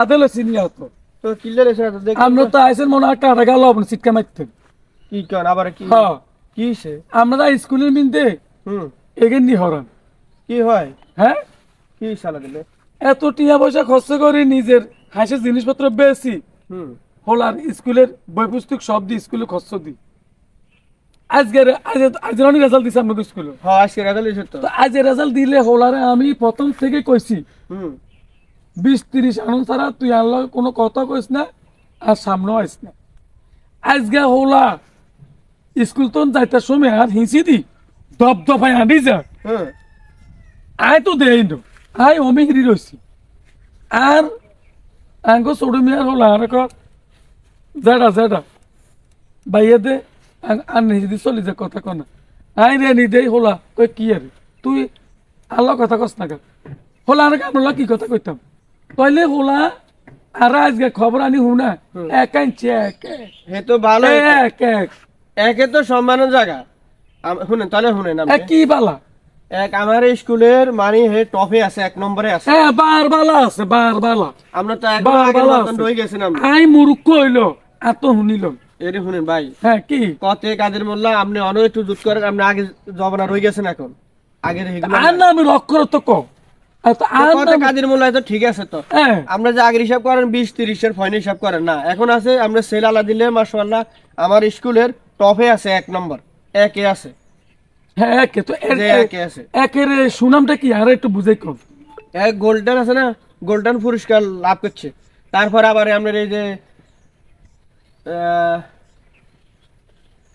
আদেলে তো তো কিল্লার এসে দেখ আমরা তো আইসেন মনে টাকা গেল আপনি সিটকা মারতে। কি কর আবার কি? হ্যাঁ। কি হইছে আমরা স্কুলের মিনতে হুম। এগেন নি হরান। কি হয়? হ্যাঁ? কি শালা দিলে? এত টিয়া পয়সা খরচ করে নিজের হাসের জিনিসপত্র বেশি হুম। হোলার স্কুলের বই পুস্তক সব দিই স্কুলে খরচ দি। আজকের আজ আজের অনেক রেজাল্ট দিছে আমাকে স্কুলে। হ্যাঁ আজকে রাগাল এসে তো। তো আজ রেজাল্ট দিলে হোলারে আমি প্রথম থেকে কইছি। হুম। বিশ তিরিশ আনন্দ ছাড়া তুই আনলো কোনো কথা কইস না আর সামনেও আইস না। আজকে হোলা স্কুল তো যাইতে সময় আর হিঁচি দি দপ দপাই আনি যা। হ্যাঁ। আয় তো দেই নো আয় অমি হিরি রয়েছি আর আঙ্গ ছোট মেয়ার হলো আর জেডা জেডা বাইয়ে দে আং- আর নিজে দি চলি যা কথা কনা। আই রে নি দেই হলা কই কি আর তুই আল্লাহ কথা কস না হলা আর কি কথা কইতাম? তইলে হলা আর আজকে খবর আনি হুনা। এক আনছে এক এক। হে তো ভালো এক এক। একে তো সম্মানের জায়গা। শুনেন তাহলে শুনেন। কি বালা? এক আমার স্কুলের মানে হে টপে আছে এক নম্বরে আছে। হ্যাঁ বার বালা আছে বার বালা। আমরা তো ভালো মতন আছে। রয়ে গেছেন আমরা। আই মুরুক্ষ হইল এত শুনিল। এরে শুনেন ভাই। হ্যাঁ কি? কতে কাদের মোল্লা আপনি অনেক একটু জুত করেন আপনি আগে জবনা রয়ে গেছেন এখন। আগের আর না আমি রক্ষর তো কম তো ঠিক আছে তো। আমরা যে আগের হিসাব করেন বিশ তিরিশের ফয়ন হিসাব করেন না। এখন আছে আমরা সেল আলা দিলে মাসাল্লাহ আমার স্কুলের টপে আছে এক নম্বর একে আছে। হ্যাঁ একে তো একের সুনামটা কি? আর একটু বুঝাই কম এক গোল্ডেন আছে না? গোল্ডেন পুরস্কার লাভ করছে। তারপর আবার আমরা এই যে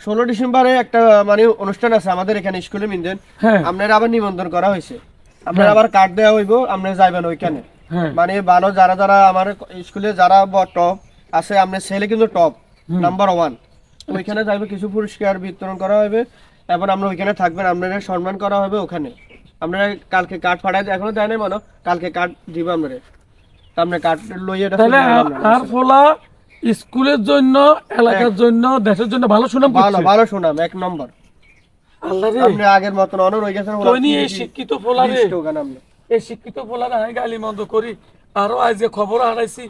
ষোলো ডিসেম্বরে একটা মানে অনুষ্ঠান আছে আমাদের এখানে স্কুলে মিনদেন। হ্যাঁ। আপনার আবার নিবন্ধন করা হয়েছে। আপনার আবার কার্ড দেওয়া হইব আপনি যাইবেন ওইখানে। হ্যাঁ। মানে ভালো যারা যারা আমার স্কুলে যারা টপ আছে আপনার ছেলে কিন্তু টপ নাম্বার ওয়ান ওইখানে যাইবে কিছু পুরস্কার বিতরণ করা হবে এবং আমরা ওইখানে থাকবেন আপনাদের সম্মান করা হবে ওখানে। আপনারা কালকে কার্ড পাঠাই এখনও দেয় নাই মনে কালকে কার্ড দিব আপনারা। আপনি কার্ড লইয়ে তাহলে আর- ফলা স্কুলের জন্য এলাকার জন্য দেশের জন্য ভালো সুনাম ভালো ভালো শোনাম এক নম্বর। আপনি আগের মতন অনর হয়ে গেছেন এই শিক্ষিত ফলা এই শিক্ষিত ফলা আমি গালি মন্দ করি। আরও আজ যে খবর হারাইছি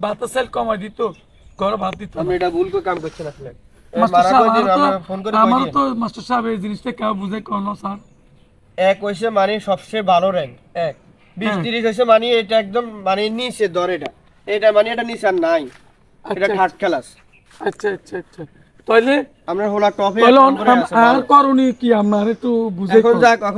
ভাতের সেল কমাই দিত ঘরে ভাত দিত না। এটা ভুল করে কাম করছেন আসলে। এ, মাস্টার মারা সাহেব কই দিন, আমারও আমরা তো- ফোন করে আমারও কই দিন। তো মাস্টার সাহেব এই জিনিসটা কেউ বুঝে কোনো স্যার। এক হইছে মানে সবচেয়ে ভালো র্যাঙ্ক এক। বিশ হ্যাঁ। তিরিশ হইছে মানে এটা একদম মানে নিচে ধর এটা। এটা মানে এটা নিচে আর নাই। এটা আচ্ছা। থার্ড ক্লাস আচ্ছা আচ্ছা আচ্ছা। তাইলে আমরা হোলা টপে তাহলে আর করণীয় কি আপনার একটু বুঝে এখন। যাক এখন